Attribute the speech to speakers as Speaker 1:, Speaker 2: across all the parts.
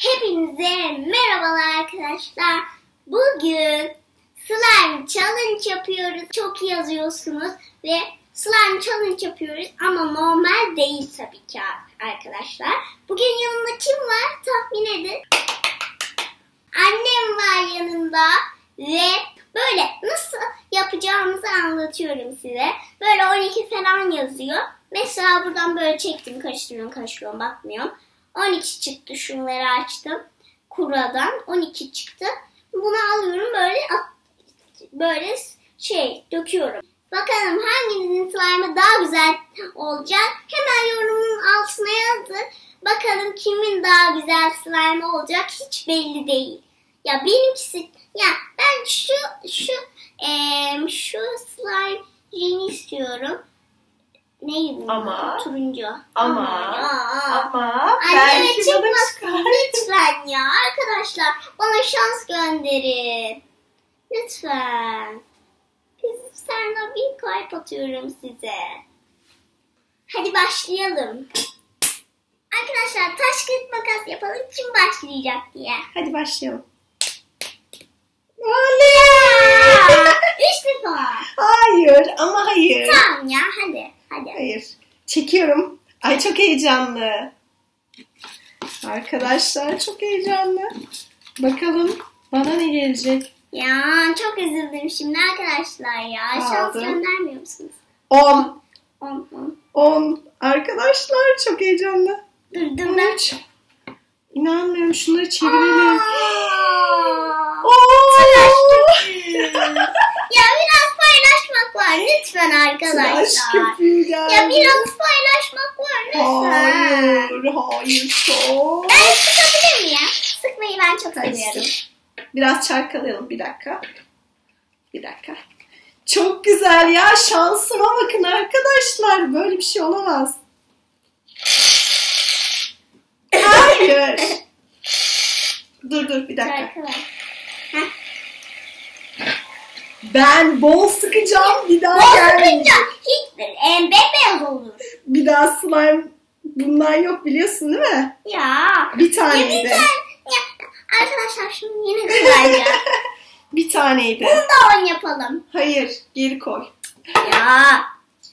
Speaker 1: Hepinize merhabalar arkadaşlar. Bugün slime challenge yapıyoruz. Çok iyi yazıyorsunuz ve slime challenge yapıyoruz ama normal değil tabii ki arkadaşlar. Bugün yanında kim var tahmin edin. Annem var yanında ve böyle nasıl yapacağımızı anlatıyorum size. Böyle 12 falan yazıyor. Mesela buradan böyle çektim, karıştırıyorum, karıştırıyorum, bakmıyorum. 12 çıktı, şunları açtım. Kuradan 12 çıktı. Bunu alıyorum böyle böyle şey döküyorum. Bakalım hanginizin slime'ı daha güzel olacak. Hemen yorumun altına yazın. Bakalım kimin daha güzel slime olacak hiç belli değil. Ya benimkisi ya ben şu şu e, şu slime yeni istiyorum. Neydi?
Speaker 2: Ama.
Speaker 1: Turuncu.
Speaker 2: Ama.
Speaker 1: Aa.
Speaker 2: Ama
Speaker 1: Anneme çıkmasın lütfen ya. Arkadaşlar bana şans gönderin. Lütfen. Biz sana bir kalp atıyorum size. Hadi başlayalım. Arkadaşlar taş kırık makas yapalım. Kim başlayacak diye.
Speaker 2: Hadi başlayalım.
Speaker 1: Aa, Üç defa.
Speaker 2: Hayır ama hayır.
Speaker 1: Tamam ya hadi. Hadi.
Speaker 2: Hayır. Çekiyorum. Ay çok heyecanlı. Arkadaşlar çok heyecanlı. Bakalım bana ne gelecek?
Speaker 1: Ya çok üzüldüm şimdi arkadaşlar ya. Şans göndermiyor musunuz?
Speaker 2: 10.
Speaker 1: 10 10.
Speaker 2: 10. Arkadaşlar çok heyecanlı.
Speaker 1: Dur dur ben.
Speaker 2: 13. İnanmıyorum şunları çevirelim.
Speaker 1: Aa!
Speaker 2: Oo!
Speaker 1: ya biraz paylaşmak var lütfen arkadaşlar.
Speaker 2: geldi.
Speaker 1: Ya biraz paylaşmak var lütfen.
Speaker 2: Hayır, hayır çok.
Speaker 1: Ben sıkabilir miyim? Sıkmayı ben çok
Speaker 2: Hadi
Speaker 1: seviyorum.
Speaker 2: sık. Biraz çarkalayalım bir dakika. Bir dakika. Çok güzel ya şansıma bakın arkadaşlar. Böyle bir şey olamaz. Hayır. dur dur bir dakika.
Speaker 1: Arkadaşlar.
Speaker 2: Ben bol sıkacağım bir daha
Speaker 1: Bol
Speaker 2: gelmeyecek.
Speaker 1: sıkınca hiç e, bembeyaz olur.
Speaker 2: Bir daha slime bundan yok biliyorsun değil mi?
Speaker 1: Ya.
Speaker 2: Bir
Speaker 1: Ya bir
Speaker 2: taneydi.
Speaker 1: tane. Ya, arkadaşlar şimdi yine ya.
Speaker 2: Bir taneydi.
Speaker 1: Bunu da on yapalım.
Speaker 2: Hayır geri koy.
Speaker 1: Ya.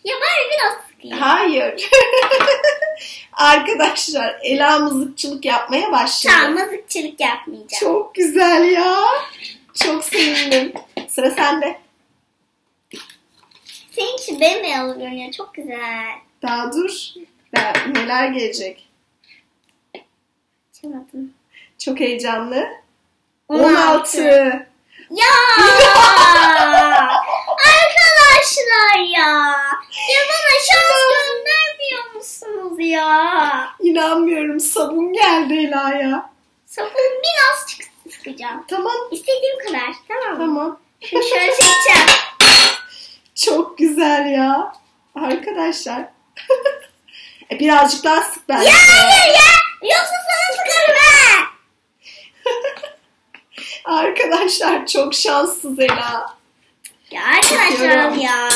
Speaker 1: Ya bari biraz sıkayım.
Speaker 2: Hayır. Arkadaşlar Ela mızıkçılık yapmaya başladı.
Speaker 1: Tamam mızıkçılık yapmayacağım.
Speaker 2: Çok güzel ya. Çok sevindim. Sıra sende.
Speaker 1: Senin için bembeyaz görünüyor. Çok güzel.
Speaker 2: Daha dur. Daha neler gelecek?
Speaker 1: Açamadım.
Speaker 2: Çok heyecanlı.
Speaker 1: 16.
Speaker 2: 16.
Speaker 1: Ya! Arkadaşlar ya! Ya bana şans göndermiyor musunuz ya?
Speaker 2: İnanmıyorum. Sabun geldi Ela'ya.
Speaker 1: Sabun biraz çık sıkacağım.
Speaker 2: Tamam.
Speaker 1: İstediğim kadar. Tamam mı?
Speaker 2: Tamam.
Speaker 1: Şöyle çekeceğim.
Speaker 2: Çok güzel ya. Arkadaşlar. E, Birazcık daha sık bence.
Speaker 1: Ya hayır ya! Yoksa sana sıkarım ha!
Speaker 2: Arkadaşlar çok şanssız Ela.
Speaker 1: Ya arkadaşlar ya!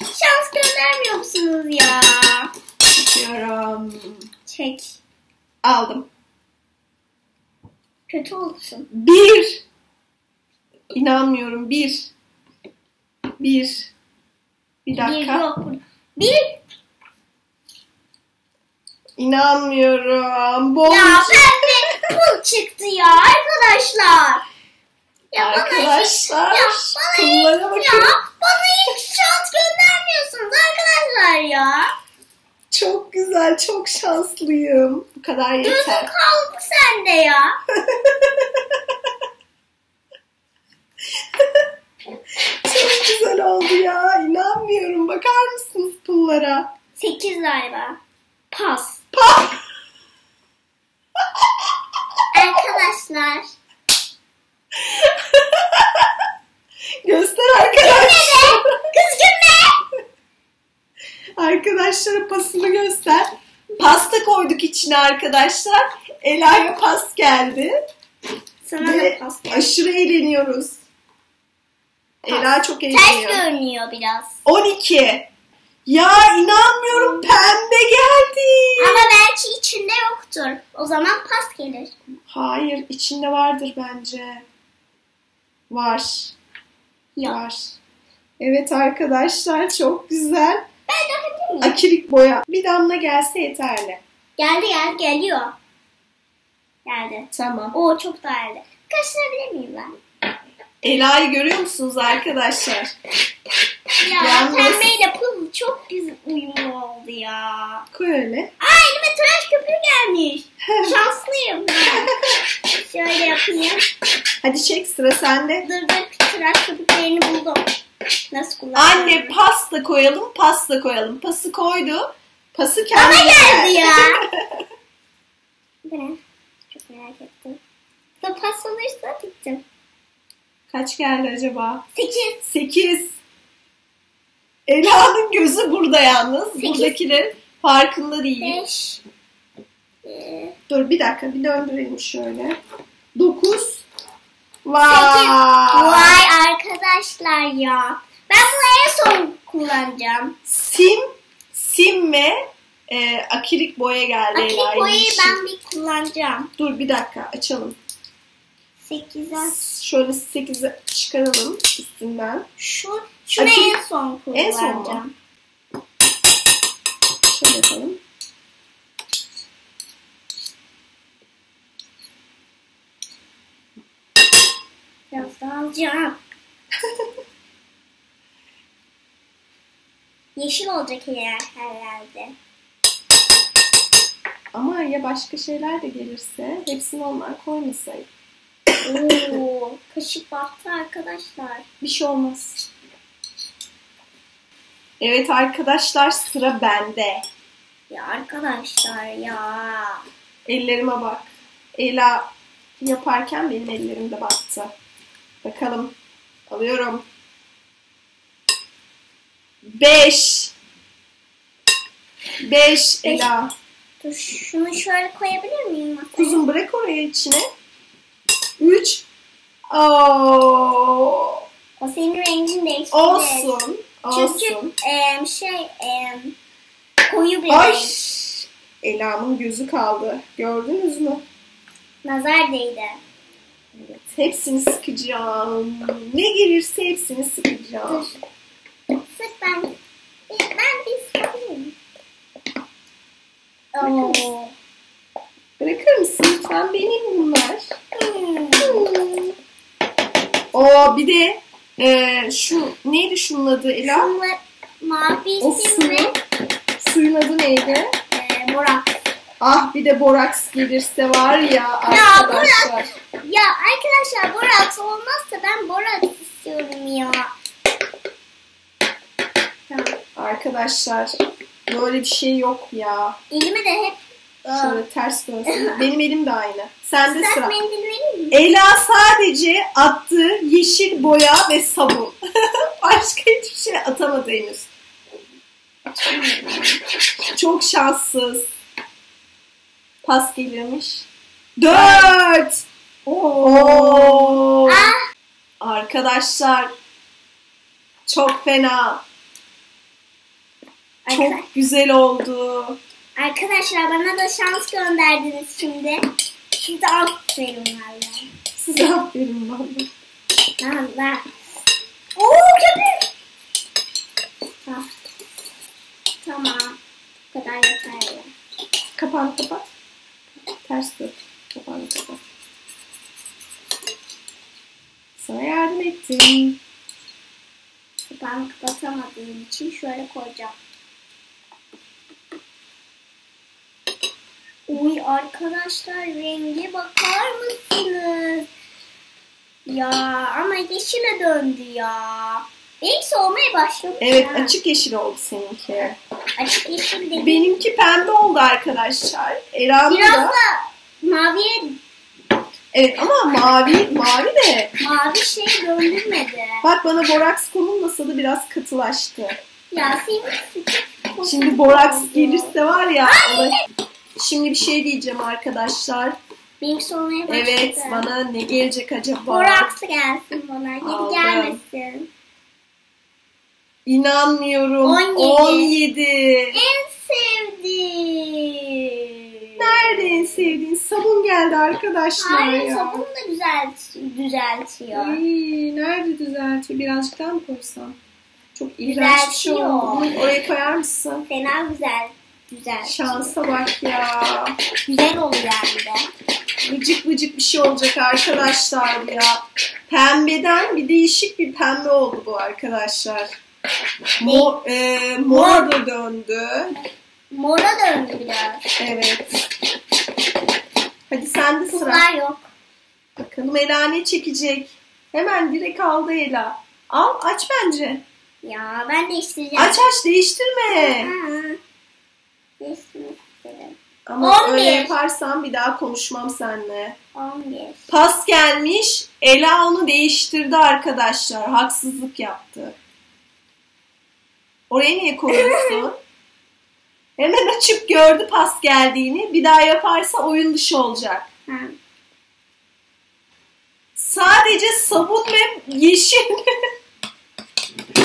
Speaker 1: Şans göndermiyor musunuz ya?
Speaker 2: Diyorum.
Speaker 1: Çek.
Speaker 2: Aldım.
Speaker 1: Kötü olsun.
Speaker 2: Bir. İnanmıyorum. Bir. Bir. Bir dakika.
Speaker 1: Bir.
Speaker 2: İnanmıyorum. Bol.
Speaker 1: Ya pembe pul çıktı ya arkadaşlar. Ya bana hiç,
Speaker 2: Arkadaşlar.
Speaker 1: ya bana hiç, ya bana hiç şans göndermiyorsunuz arkadaşlar ya.
Speaker 2: Çok güzel. Çok şanslıyım. Bu kadar yeter.
Speaker 1: kaldı sende ya.
Speaker 2: Çok güzel oldu ya. İnanmıyorum. Bakar mısınız pullara?
Speaker 1: Sekiz galiba. Pas.
Speaker 2: Pah!
Speaker 1: Arkadaşlar.
Speaker 2: Göster arkadaşlar.
Speaker 1: Kız gülme.
Speaker 2: Arkadaşlara pasını göster. Pasta koyduk içine arkadaşlar. Ela'ya pas geldi.
Speaker 1: Sana
Speaker 2: Ve
Speaker 1: da pas geldi.
Speaker 2: aşırı eğleniyoruz. Ela çok
Speaker 1: Ters
Speaker 2: eğleniyor.
Speaker 1: görünüyor biraz.
Speaker 2: 12. Ya inanmıyorum pembe geldi.
Speaker 1: Ama belki içinde yoktur. O zaman pas gelir.
Speaker 2: Hayır içinde vardır bence. Var.
Speaker 1: Yok.
Speaker 2: Var. Evet arkadaşlar çok güzel.
Speaker 1: Ben de miyim?
Speaker 2: Akilik boya. Bir damla gelse yeterli.
Speaker 1: Geldi geldi geliyor. Geldi.
Speaker 2: Tamam.
Speaker 1: Oo çok da geldi. Kaçırabilir miyim ben?
Speaker 2: Ela'yı görüyor musunuz arkadaşlar?
Speaker 1: Ya
Speaker 2: Yalnız-
Speaker 1: pembeyle pul çok güzel uyumlu oldu ya.
Speaker 2: Koy öyle.
Speaker 1: Aa elime tıraş köpüğü gelmiş. Şanslıyım ben. Şöyle yapayım.
Speaker 2: Hadi çek sıra sende.
Speaker 1: Dur dur tıraş köpüklerini buldum. Nasıl kullanacağım?
Speaker 2: Anne pasta koyalım, pasta koyalım. Pası koydu. Pası
Speaker 1: Bana
Speaker 2: kendi
Speaker 1: geldi ya. Bu ne? Çok merak ettim. Bu pas olursa bittim.
Speaker 2: Kaç geldi acaba?
Speaker 1: Sekiz.
Speaker 2: 8. Ela'nın gözü burada yalnız.
Speaker 1: Sekiz.
Speaker 2: Buradakilerin farkında değil.
Speaker 1: Beş. Ee,
Speaker 2: Dur bir dakika bir döndürelim şöyle. 9. Vay.
Speaker 1: Sekiz. Vay arkadaşlar ya. Ben bunu en son kullanacağım.
Speaker 2: Sim, sim ve e, akilik boya geldi Ela'nın
Speaker 1: boyayı ben bir kullanacağım.
Speaker 2: Dur bir dakika açalım.
Speaker 1: Sekize.
Speaker 2: Şöyle 8'e çıkaralım üstünden.
Speaker 1: Şu, şunu
Speaker 2: Akil-
Speaker 1: en son
Speaker 2: En son mu?
Speaker 1: kullanacağım.
Speaker 2: Şöyle yapalım.
Speaker 1: Biraz daha alacağım. Yeşil olacak her, herhalde.
Speaker 2: Ama ya başka şeyler de gelirse hepsini ondan koymasaydık.
Speaker 1: Oo, kaşık battı arkadaşlar.
Speaker 2: Bir şey olmaz. Evet arkadaşlar sıra bende.
Speaker 1: Ya arkadaşlar ya.
Speaker 2: Ellerime bak. Ela yaparken benim ellerim de battı. Bakalım. Alıyorum. Beş. Beş Ela.
Speaker 1: Dur şunu şöyle koyabilir miyim?
Speaker 2: Kuzum bırak oraya içine. Üç. Oo.
Speaker 1: O senin rengin değişti.
Speaker 2: Olsun.
Speaker 1: Çünkü
Speaker 2: Olsun.
Speaker 1: em, şey em, koyu bir
Speaker 2: Ay.
Speaker 1: renk.
Speaker 2: Ela'nın gözü kaldı. Gördünüz mü?
Speaker 1: Nazar değdi.
Speaker 2: Evet. Hepsini sıkacağım. Ne gelirse hepsini sıkacağım.
Speaker 1: Sık ben. Ben bir sıkayım. Oo.
Speaker 2: Bırakır mısın lütfen? Benim bunlar.
Speaker 1: Hmm.
Speaker 2: Oo bir de e, şu neydi şunun adı Ela?
Speaker 1: Şunlar mavi
Speaker 2: O
Speaker 1: simli.
Speaker 2: su. Suyun adı neydi?
Speaker 1: E, borak.
Speaker 2: Ah bir de boraks gelirse var ya
Speaker 1: Ya
Speaker 2: arkadaşlar.
Speaker 1: Ya arkadaşlar borak olmazsa ben borak istiyorum ya. Tamam.
Speaker 2: Arkadaşlar böyle bir şey yok ya.
Speaker 1: Elimi de hep
Speaker 2: Şöyle ters dönsün. Benim elim de aynı. Sende
Speaker 1: Islak
Speaker 2: sıra.
Speaker 1: mendil?
Speaker 2: Ela sadece attığı yeşil boya ve sabun. Başka hiçbir şey atamadı henüz. Çok şanssız. Pas gelirmiş. Dört. Oo.
Speaker 1: Ah,
Speaker 2: Arkadaşlar çok fena. Çok güzel oldu.
Speaker 1: Arkadaşlar bana da şans gönderdiniz şimdi. Size aferin valla.
Speaker 2: Size aferin valla.
Speaker 1: Valla. Oo köpük. Ah. Tamam. Bu kadar yeterli.
Speaker 2: Kapan kapat. Ters dök. Kapan kapat. Sana yardım ettim.
Speaker 1: Ben kapatamadığım için şöyle koyacağım. Uy arkadaşlar renge bakar mısınız? Ya ama yeşile döndü ya. Benimki soğumaya başlamış
Speaker 2: Evet
Speaker 1: ha.
Speaker 2: açık yeşil oldu seninki.
Speaker 1: Açık yeşil değil.
Speaker 2: Benimki pembe oldu arkadaşlar. Era'nın
Speaker 1: Biraz
Speaker 2: da.
Speaker 1: da maviye
Speaker 2: Evet ama mavi mavi de.
Speaker 1: mavi şey döndürmedi.
Speaker 2: Bak bana boraks konulmasa da biraz katılaştı.
Speaker 1: Ya senin
Speaker 2: Şimdi boraks gelirse var ya. ona- Şimdi bir şey diyeceğim arkadaşlar.
Speaker 1: Benimki soğumaya başladı.
Speaker 2: Evet bana ne gelecek acaba?
Speaker 1: Boraks gelsin bana.
Speaker 2: Aldım.
Speaker 1: gelmesin.
Speaker 2: İnanmıyorum.
Speaker 1: 17.
Speaker 2: 17.
Speaker 1: En sevdiğim.
Speaker 2: Nerede en sevdiğin sabun geldi arkadaşlar
Speaker 1: Hayır
Speaker 2: ya.
Speaker 1: sabun da güzel düzeltiyor.
Speaker 2: Ay, nerede düzeltiyor? Birazcık daha mı koysam? Çok iğrenç bir şey oldu. Oraya koyar mısın?
Speaker 1: Fena güzel güzel.
Speaker 2: Şansa bak ya.
Speaker 1: Güzel oluyor hem de.
Speaker 2: Vıcık vıcık bir şey olacak arkadaşlar bu ya. Pembeden bir değişik bir pembe oldu bu arkadaşlar. Mor, e, mora da döndü.
Speaker 1: Mora döndü biraz.
Speaker 2: Evet. Hadi sen de sıra.
Speaker 1: Kızlar yok.
Speaker 2: Bakalım Ela ne çekecek? Hemen direkt aldı Ela. Al aç bence.
Speaker 1: Ya ben değiştireceğim.
Speaker 2: Aç aç değiştirme.
Speaker 1: Değiştirmek istedim.
Speaker 2: Ama
Speaker 1: 11.
Speaker 2: öyle yaparsan bir daha konuşmam seninle.
Speaker 1: 11.
Speaker 2: Pas gelmiş. Ela onu değiştirdi arkadaşlar. Haksızlık yaptı. Oraya niye koyuyorsun? Hemen açıp gördü pas geldiğini. Bir daha yaparsa oyun dışı olacak. Sadece sabun ve yeşil.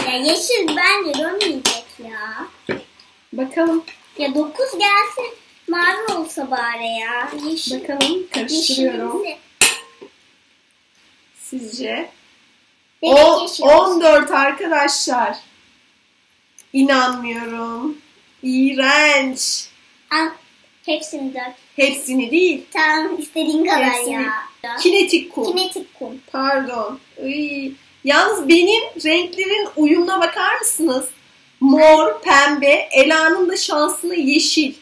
Speaker 1: Ya yeşil bence dönmeyecek ya.
Speaker 2: Bakalım.
Speaker 1: Ya 9 gelse mavi olsa bari ya. Yeşil.
Speaker 2: Bakalım karıştırıyorum. Sizce? O,
Speaker 1: yeşil olsun.
Speaker 2: 14 arkadaşlar. İnanmıyorum. İğrenç.
Speaker 1: Al. Hepsini dök.
Speaker 2: Hepsini değil.
Speaker 1: Tamam istediğin kadar
Speaker 2: Hepsini.
Speaker 1: ya.
Speaker 2: Kinetik kum.
Speaker 1: Kinetik kum.
Speaker 2: Pardon. Iy. Yalnız benim renklerin uyumuna bakar mısınız? Mor, pembe, Ela'nın da şansına yeşil.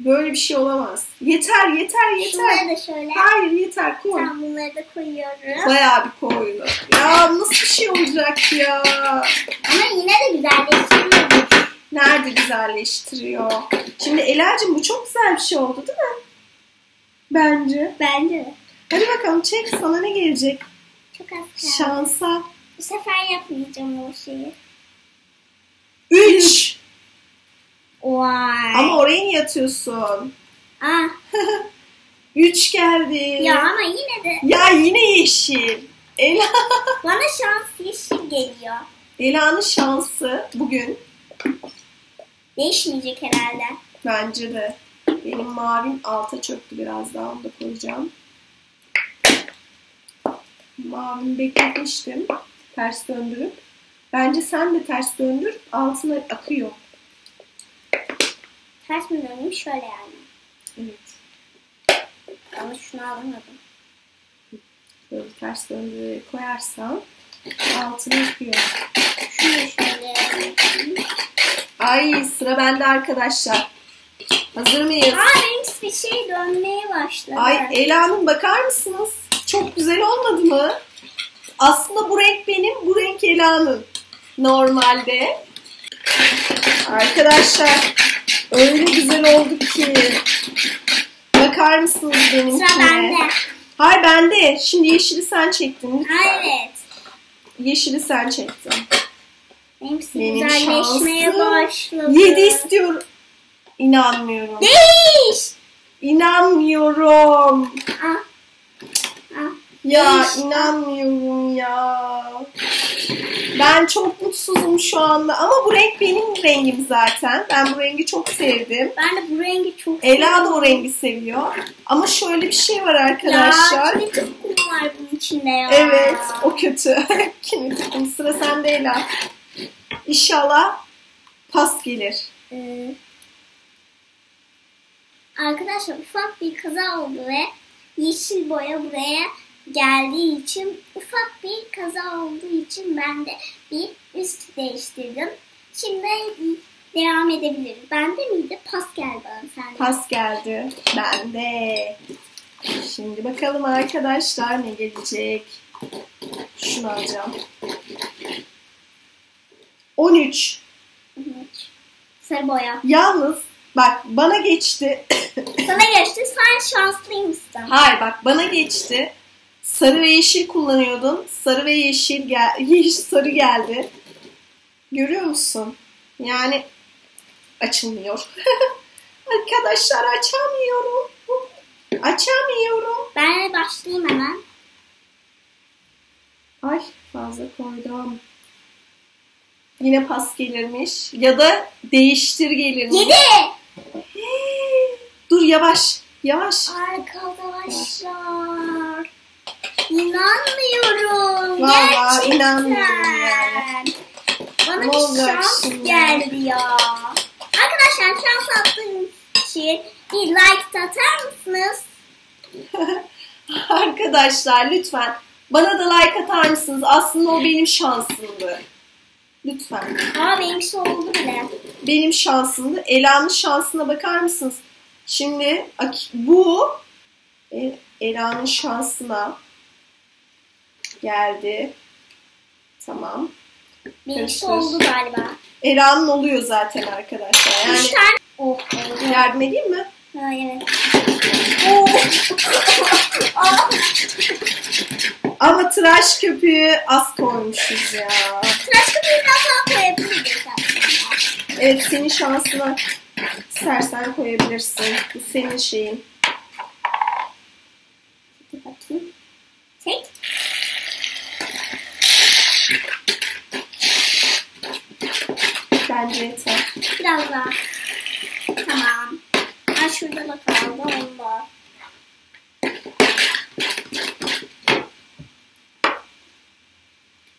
Speaker 2: Böyle bir şey olamaz. Yeter, yeter, yeter.
Speaker 1: Şunları da şöyle.
Speaker 2: Hayır yeter koy.
Speaker 1: Tamam bunları da koyuyorum.
Speaker 2: Bayağı bir koydu. Ya nasıl bir şey olacak ya?
Speaker 1: Ama yine de güzelleştiriyor.
Speaker 2: Nerede güzelleştiriyor? Şimdi Ela'cığım bu çok güzel bir şey oldu değil mi? Bence.
Speaker 1: Bence.
Speaker 2: Hadi bakalım çek sana ne gelecek?
Speaker 1: Çok az kaldı.
Speaker 2: Şansa.
Speaker 1: Bu sefer yapmayacağım o şeyi.
Speaker 2: 3.
Speaker 1: Vay.
Speaker 2: Ama oraya niye atıyorsun?
Speaker 1: Ah,
Speaker 2: 3 geldi.
Speaker 1: ya ama yine de
Speaker 2: Ya yine yeşil. Ela.
Speaker 1: bana şans yeşil geliyor.
Speaker 2: Ela'nın şansı bugün
Speaker 1: Değişmeyecek herhalde.
Speaker 2: bence de. Benim mavim alta çöktü biraz daha onu da koyacağım. Mavimi bekletmiştim. Ters döndürüp. Bence sen de ters döndür. Altına akıyor.
Speaker 1: Ters mi dönmüş şöyle yani.
Speaker 2: Evet.
Speaker 1: Ama şunu alamadım.
Speaker 2: Böyle ters döndürerek koyarsan altına akıyor.
Speaker 1: Şunu şöyle.
Speaker 2: Ay sıra bende arkadaşlar. Hazır mıyız?
Speaker 1: Aa benim bir şey dönmeye başladı.
Speaker 2: Ay Ela'nın bakar mısınız? Çok güzel olmadı mı? Aslında bu renk benim, bu renk Ela'nın. Normalde. Arkadaşlar öyle güzel oldu ki. Bakar mısınız benimkine?
Speaker 1: Sıra bende.
Speaker 2: Hayır bende. Şimdi yeşili sen çektin lütfen.
Speaker 1: Evet.
Speaker 2: Yeşili sen çektin.
Speaker 1: Benim
Speaker 2: Benim
Speaker 1: güzelleşmeye
Speaker 2: şansım
Speaker 1: başladı.
Speaker 2: 7 istiyorum. İnanmıyorum.
Speaker 1: Değiş.
Speaker 2: İnanmıyorum.
Speaker 1: Ah.
Speaker 2: Ya
Speaker 1: Değiş.
Speaker 2: inanmıyorum ya. Ben çok mutsuzum şu anda ama bu renk benim rengim zaten. Ben bu rengi çok sevdim.
Speaker 1: Ben de bu rengi çok
Speaker 2: Ela da o rengi seviyor. Ama şöyle bir şey var arkadaşlar.
Speaker 1: Ya kinetik kum var bunun içinde ya.
Speaker 2: Evet, o kötü. Kinetik sıra sende Ela. İnşallah pas gelir.
Speaker 1: Ee, arkadaşlar ufak bir kaza oldu ve yeşil boya buraya geldiği için ufak bir kaza olduğu için ben de bir üst değiştirdim. Şimdi devam edebiliriz. Bende miydi? Pas geldi bana sende.
Speaker 2: Pas geldi. Bende. Şimdi bakalım arkadaşlar ne gelecek. Şunu alacağım. 13.
Speaker 1: Evet. Sarı boya.
Speaker 2: Yalnız bak bana geçti.
Speaker 1: Sana geçti. Sen şanslıymışsın.
Speaker 2: Hayır bak bana geçti. Sarı ve yeşil kullanıyordun. Sarı ve yeşil gel yeşil sarı geldi. Görüyor musun? Yani açılmıyor. Arkadaşlar açamıyorum. Açamıyorum.
Speaker 1: Ben başlayayım hemen.
Speaker 2: Ay fazla koydum. Yine pas gelirmiş. Ya da değiştir gelirmiş.
Speaker 1: Yedi.
Speaker 2: Dur yavaş. Yavaş.
Speaker 1: Arkadaşlar. İnanmıyorum.
Speaker 2: Vallahi
Speaker 1: Gerçekten.
Speaker 2: inanmıyorum yani.
Speaker 1: Bana
Speaker 2: Ne
Speaker 1: bir
Speaker 2: olacak
Speaker 1: şans
Speaker 2: şimdi?
Speaker 1: geldi ya. Arkadaşlar şans attığınız için bir like atar mısınız?
Speaker 2: Arkadaşlar lütfen bana da like atar mısınız? Aslında o benim şansımdı. Lütfen.
Speaker 1: Aa benimkisi oldu bile.
Speaker 2: Benim şansımdı. Ela'nın şansına bakar mısınız? Şimdi bu e, Ela'nın şansına geldi. Tamam.
Speaker 1: Benimkisi
Speaker 2: Karıştır.
Speaker 1: oldu galiba.
Speaker 2: Ela'nın oluyor zaten arkadaşlar.
Speaker 1: Üç
Speaker 2: Yani
Speaker 1: tane. Oh oldu.
Speaker 2: yardım edeyim mi?
Speaker 1: Ha, evet. Oh. Aa,
Speaker 2: Ama tıraş köpüğü az koymuşuz ya.
Speaker 1: tıraş köpüğü biraz daha koyabiliriz aslında.
Speaker 2: Evet senin şansına istersen koyabilirsin. Bu senin şeyin.
Speaker 1: Dur bakayım. Çek.
Speaker 2: Bence yeter.
Speaker 1: Biraz daha. Tamam. Ha şurada da kaldı onda.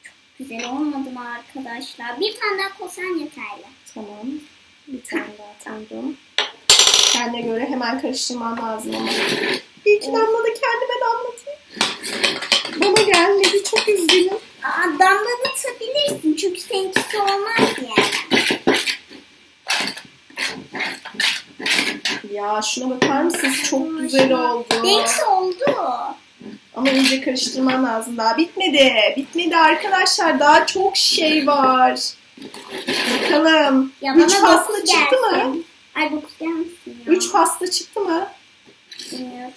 Speaker 1: Çok güzel olmadı mı arkadaşlar? Bir tane daha koysan yeterli.
Speaker 2: Tamam. Bir tane daha koydum. Kendine göre hemen karıştırman lazım ama. İyi ki damladı kendime damlatayım. Bana gelmedi çok üzgünüm.
Speaker 1: Aa, damlatabilirsin çünkü seninkisi olmaz yani.
Speaker 2: Ya şuna bakar mısınız? Çok güzel oldu.
Speaker 1: Benimkisi oldu.
Speaker 2: Ama iyice karıştırman lazım. Daha bitmedi. Bitmedi arkadaşlar. Daha çok şey var. Bakalım.
Speaker 1: Ya
Speaker 2: Üç
Speaker 1: bana
Speaker 2: pasta
Speaker 1: dokuz
Speaker 2: çıktı mı?
Speaker 1: gelsin. Ay dokuz gelmesin ya.
Speaker 2: Üç pasta çıktı mı?
Speaker 1: Bilmiyorum.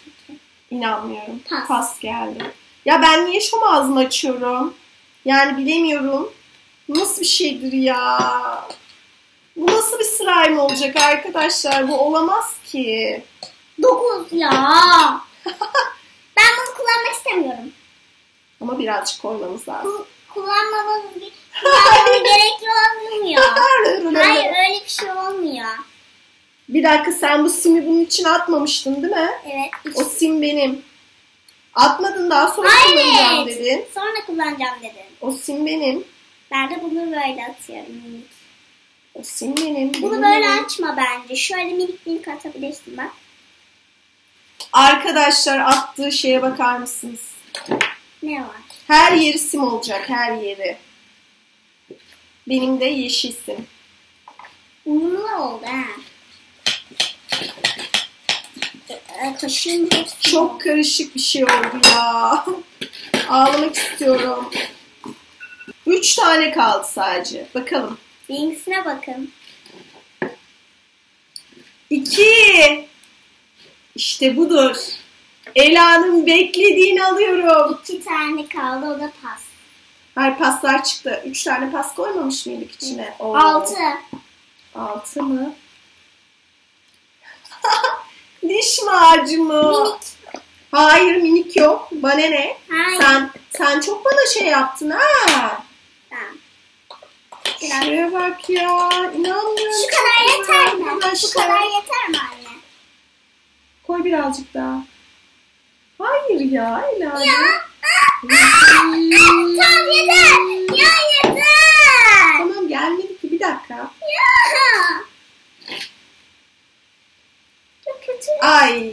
Speaker 2: İnanmıyorum.
Speaker 1: Pas.
Speaker 2: Pas geldi. Ya ben niye şom ağzımı açıyorum? Yani bilemiyorum. Nasıl bir şeydir ya? Bu nasıl bir slime olacak arkadaşlar? Bu olamaz ki.
Speaker 1: Dokuz ya. ben bunu kullanmak istemiyorum.
Speaker 2: Ama birazcık koymamız lazım.
Speaker 1: Bu kullanmamız kullanmamız gerekli olmuyor. Hayır öyle bir şey olmuyor.
Speaker 2: Bir dakika sen bu simi bunun içine atmamıştın değil mi?
Speaker 1: Evet.
Speaker 2: O sim benim. Atmadın daha sonra
Speaker 1: Hayır.
Speaker 2: kullanacağım dedin.
Speaker 1: Sonra kullanacağım dedin.
Speaker 2: O sim benim.
Speaker 1: Ben de bunu böyle atıyorum. minik.
Speaker 2: O sim benim.
Speaker 1: Bunu
Speaker 2: benim
Speaker 1: böyle
Speaker 2: benim.
Speaker 1: açma bence. Şöyle minik minik atabilirsin bak.
Speaker 2: Arkadaşlar attığı şeye bakar mısınız?
Speaker 1: Ne var?
Speaker 2: Her yeri sim olacak her yeri. Benim de yeşil sim.
Speaker 1: Uyumlu oldu ha. Kaşığın hepsi
Speaker 2: Çok karışık bir şey oldu ya. Ağlamak istiyorum. Üç tane kaldı sadece. Bakalım.
Speaker 1: Benimkisine bakın.
Speaker 2: İki. İşte budur. Ela'nın beklediğini alıyorum.
Speaker 1: İki tane kaldı o da pas.
Speaker 2: Hayır paslar çıktı. Üç tane pas koymamış mıydık içine? Oo.
Speaker 1: Altı.
Speaker 2: Altı mı? Diş macunu.
Speaker 1: Minik.
Speaker 2: Hayır minik yok. Bana ne?
Speaker 1: Hayır.
Speaker 2: Sen sen çok bana şey yaptın ha.
Speaker 1: Tamam.
Speaker 2: Şuraya bak ya. İnanmıyorum.
Speaker 1: Şu kadar yeter mi?
Speaker 2: Arkadaşlar.
Speaker 1: kadar yeter mi anne?
Speaker 2: Koy birazcık daha. Hayır ya Ela.
Speaker 1: Ya. Tamam yeter. Ya yeter.
Speaker 2: Tamam gelmedi ki bir dakika.
Speaker 1: Ya. Çok kötü.
Speaker 2: Ay.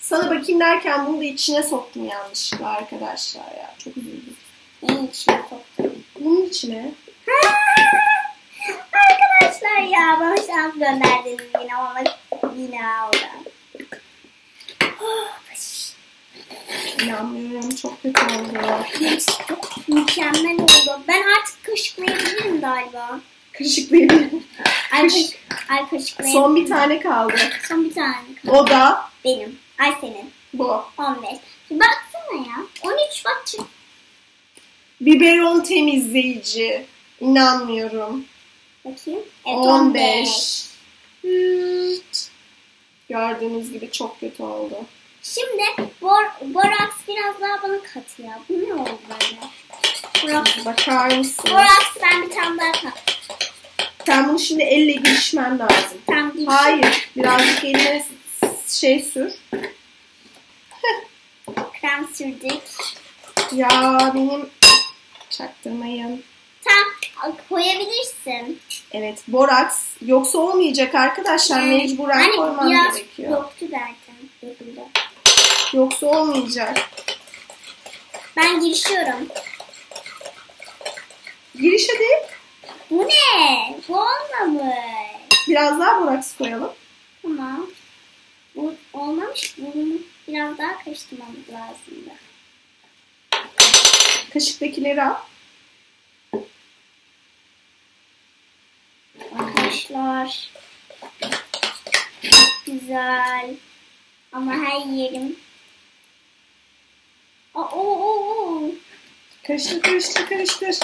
Speaker 2: Sana bakayım derken bunu da içine soktum yanlışlıkla arkadaşlar ya. Çok üzüldüm.
Speaker 1: Neyin içine soktum?
Speaker 2: Bunun içine.
Speaker 1: Arkadaşlar ya bana şans gönderdiniz yine ama yine aldı. Oh,
Speaker 2: İnanmıyorum çok kötü oldu.
Speaker 1: çok mükemmel oldu. Ben artık kaşıklayabilirim galiba.
Speaker 2: Kırışıklayabilirim.
Speaker 1: Ay kaşıklayabilirim.
Speaker 2: Son bir tane kaldı.
Speaker 1: Son bir tane kaldı.
Speaker 2: O da
Speaker 1: Benim. Ay senin.
Speaker 2: bu.
Speaker 1: 15. Bir baksana ya. 13 bak çık.
Speaker 2: Biberon temizleyici. İnanmıyorum.
Speaker 1: Bakayım. Evet
Speaker 2: 15. Hiç. Gördüğünüz gibi çok kötü oldu.
Speaker 1: Şimdi bor, boraks biraz daha bana kat ya. Bu ne oldu böyle? Burak.
Speaker 2: Bakar mısın?
Speaker 1: Burak ben bir tane daha kal.
Speaker 2: Sen bunu şimdi elle girişmen lazım.
Speaker 1: Tam bir
Speaker 2: Hayır. Birazcık eline şey sür.
Speaker 1: krem sürdük.
Speaker 2: Ya benim çaktırmayın.
Speaker 1: Tam koyabilirsin.
Speaker 2: Evet boraks. Yoksa olmayacak arkadaşlar. Mecburen
Speaker 1: Hani
Speaker 2: koymam
Speaker 1: biraz
Speaker 2: gerekiyor.
Speaker 1: Yoktu zaten. Döküldü.
Speaker 2: Yoksa olmayacak.
Speaker 1: Ben girişiyorum.
Speaker 2: Giriş hadi.
Speaker 1: Bu ne? Bu olmamış.
Speaker 2: Biraz daha boraks koyalım.
Speaker 1: Tamam. Bu olmamış. Bunu biraz daha karıştırmamız lazımdı.
Speaker 2: Kaşıktakileri al.
Speaker 1: Arkadaşlar. Çok güzel. Ama her yerim. Aa, oo, oo, oo.
Speaker 2: Karıştır karıştır karıştır.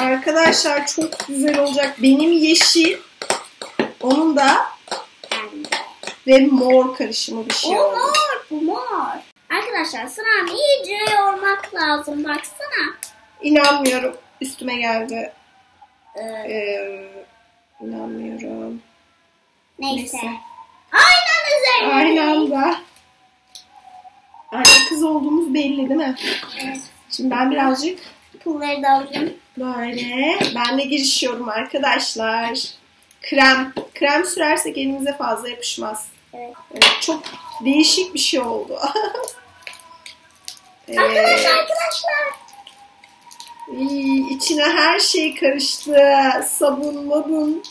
Speaker 2: Arkadaşlar çok güzel olacak. Benim yeşil. Onun da ve mor karışımı bir şey
Speaker 1: O
Speaker 2: oldu.
Speaker 1: mor. Bu mor. Arkadaşlar slime'ı iyice yoğurmak lazım. Baksana.
Speaker 2: İnanmıyorum. Üstüme geldi.
Speaker 1: Ee,
Speaker 2: Ee, inanmıyorum.
Speaker 1: neyse.
Speaker 2: neyse.
Speaker 1: Aynen üzerine.
Speaker 2: Aynı anda. Anne kız olduğumuz belli değil mi?
Speaker 1: Evet.
Speaker 2: Şimdi ben birazcık
Speaker 1: Pulları da alayım.
Speaker 2: Böyle ben de girişiyorum arkadaşlar. Krem. Krem sürersek elimize fazla yapışmaz.
Speaker 1: Evet.
Speaker 2: Evet, çok değişik bir şey oldu.
Speaker 1: Arkadaşlar
Speaker 2: Evet.
Speaker 1: arkadaşlar.
Speaker 2: İyi, içine her şey karıştı. Sabun, mabun.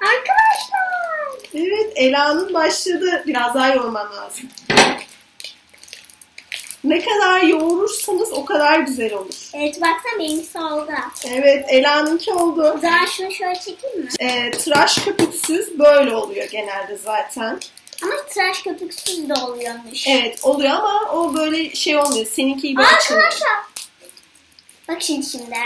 Speaker 1: Arkadaşlar.
Speaker 2: Evet, Ela'nın başladı. Biraz daha yoğurman lazım. Ne kadar yoğurursanız o kadar güzel olur.
Speaker 1: Evet baksana benimkisi oldu.
Speaker 2: Evet, Ela'nınki oldu.
Speaker 1: Zaman şunu şöyle çekeyim mi?
Speaker 2: Ee, tıraş köpüksüz böyle oluyor genelde zaten.
Speaker 1: Ama tıraş köpüksüz de oluyormuş.
Speaker 2: Evet, oluyor ama o böyle şey olmuyor. Seninki gibi açılmıyor.
Speaker 1: Arkadaşlar. Bak şimdi şimdi.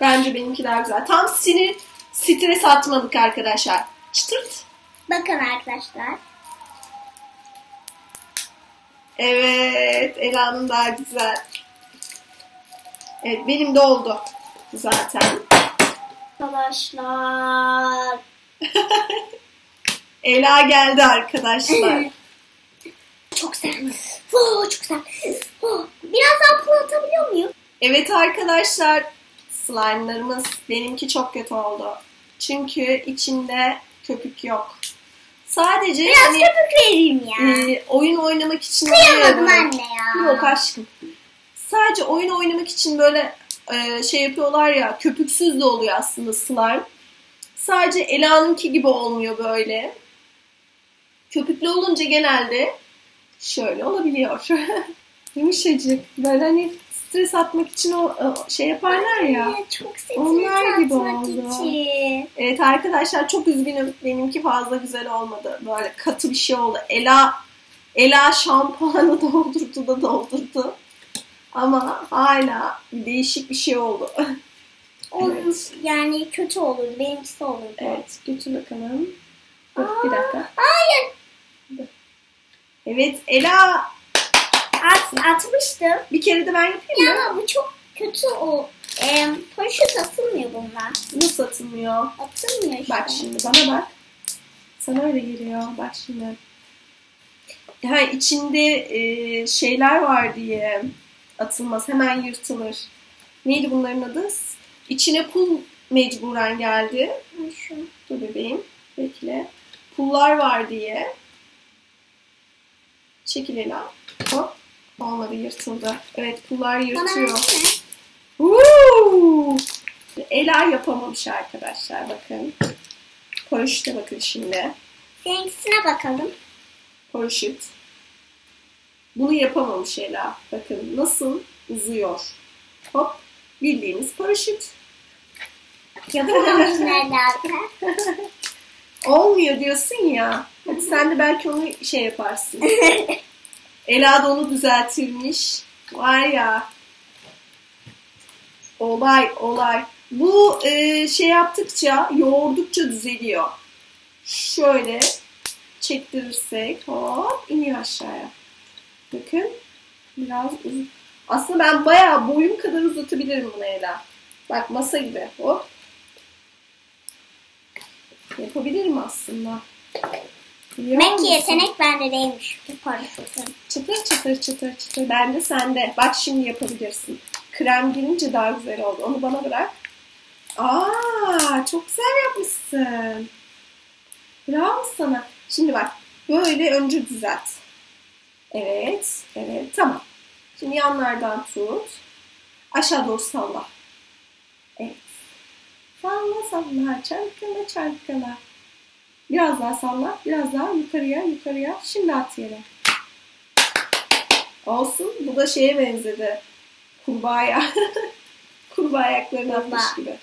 Speaker 2: Bence benimki daha güzel. Tam sinir, stres atmadık arkadaşlar. Çıtırt.
Speaker 1: Bakın arkadaşlar.
Speaker 2: Evet, Ela'nın daha güzel. Evet, benim de oldu zaten.
Speaker 1: Arkadaşlar.
Speaker 2: Ela geldi arkadaşlar.
Speaker 1: çok güzel. Oo, çok güzel. Oo, biraz daha pul atabiliyor muyum?
Speaker 2: Evet arkadaşlar, slime'larımız benimki çok kötü oldu. Çünkü içinde köpük yok. Sadece
Speaker 1: Biraz
Speaker 2: hani,
Speaker 1: köpük vereyim ya.
Speaker 2: e, oyun oynamak için
Speaker 1: Kıyamadım
Speaker 2: böyle.
Speaker 1: anne ya.
Speaker 2: Yok aşkım. Sadece oyun oynamak için böyle e, şey yapıyorlar ya köpüksüz de oluyor aslında slime. Sadece Ela'nınki gibi olmuyor böyle. Köpüklü olunca genelde şöyle olabiliyor. Yumuşacık. Böyle hani stres atmak için o, o şey yaparlar ya.
Speaker 1: Evet, çok stres
Speaker 2: Onlar gibi oldu.
Speaker 1: için.
Speaker 2: Evet arkadaşlar çok üzgünüm. Benimki fazla güzel olmadı. Böyle katı bir şey oldu. Ela Ela şampuanı doldurdu da doldurdu. Ama hala değişik bir şey oldu.
Speaker 1: Onun yani kötü olurdu. Benimkisi olurdu.
Speaker 2: evet götür bakalım. Dur
Speaker 1: Aa,
Speaker 2: bir dakika.
Speaker 1: Hayır.
Speaker 2: Evet Ela
Speaker 1: At, atmıştım.
Speaker 2: bir kere de ben yapayım
Speaker 1: Ya
Speaker 2: mı?
Speaker 1: ama bu çok kötü o. E, paraşüt atılmıyor bunlar.
Speaker 2: Nasıl atılmıyor?
Speaker 1: Atılmıyor işte.
Speaker 2: Bak şimdi bana bak. Sana öyle geliyor. Bak şimdi. Ha içinde e, şeyler var diye atılmaz. Hemen yırtılır. Neydi bunların adı? İçine pul mecburen geldi.
Speaker 1: Şu.
Speaker 2: Dur bebeğim. Bekle. Pullar var diye. Çekil Ela. Hop. Olmadı yırtıldı. Evet pullar yırtıyor. Uuu! Ela yapamamış arkadaşlar bakın. Paraşüte bakın şimdi.
Speaker 1: Seninkisine bakalım.
Speaker 2: Paraşüt. Bunu yapamamış Ela. Bakın nasıl uzuyor. Hop. Bildiğiniz paraşüt.
Speaker 1: Yapamamış nerede
Speaker 2: Olmuyor diyorsun ya. Hadi sen de belki onu şey yaparsın. Ela da onu düzeltirmiş. Var ya. Olay olay. Bu e, şey yaptıkça, yoğurdukça düzeliyor. Şöyle çektirirsek hop iniyor aşağıya. Bakın biraz uzun. Aslında ben bayağı boyum kadar uzatabilirim bunu Ela. Bak masa gibi. Hop. Yapabilirim aslında.
Speaker 1: Demek ki yetenek bende değilmiş.
Speaker 2: Çıtır çıtır çıtır çıtır. Ben de sende. Bak şimdi yapabilirsin. Krem girince daha güzel oldu. Onu bana bırak. Aa, çok güzel yapmışsın. Bravo sana. Şimdi bak. Böyle önce düzelt. Evet. Evet. Tamam. Şimdi yanlardan tut. Aşağı doğru salla. Evet. Salla salla. Çarkala çarkala. Biraz daha salla. Biraz daha yukarıya yukarıya. Şimdi at yere. Olsun. Bu da şeye benzedi. Kurbağaya. Kurbağa ayaklarını atmış gibi.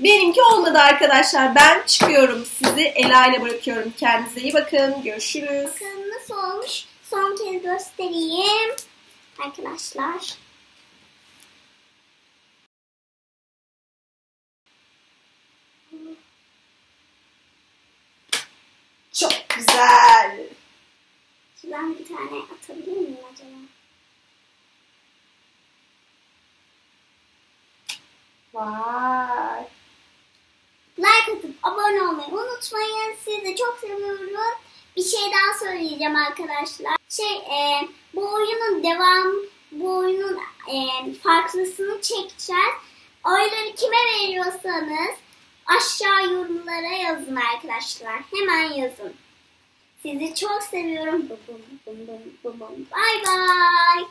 Speaker 2: Benimki olmadı arkadaşlar. Ben çıkıyorum. Sizi Ela ile bırakıyorum. Kendinize iyi bakın. Görüşürüz.
Speaker 1: Bakın nasıl olmuş. Son kez göstereyim. Arkadaşlar.
Speaker 2: Çok güzel.
Speaker 1: Şuradan bir tane atabilir miyim acaba?
Speaker 2: Vay.
Speaker 1: Like atıp abone olmayı unutmayın. Sizi çok seviyorum. Bir şey daha söyleyeceğim arkadaşlar. Şey e, bu oyunun devam bu oyunun e, farklısını çekeceğiz. Oyları kime veriyorsanız aşağı yorumlara yazın arkadaşlar. Hemen yazın. Sizi çok seviyorum. Bum bum bum. Bye bye.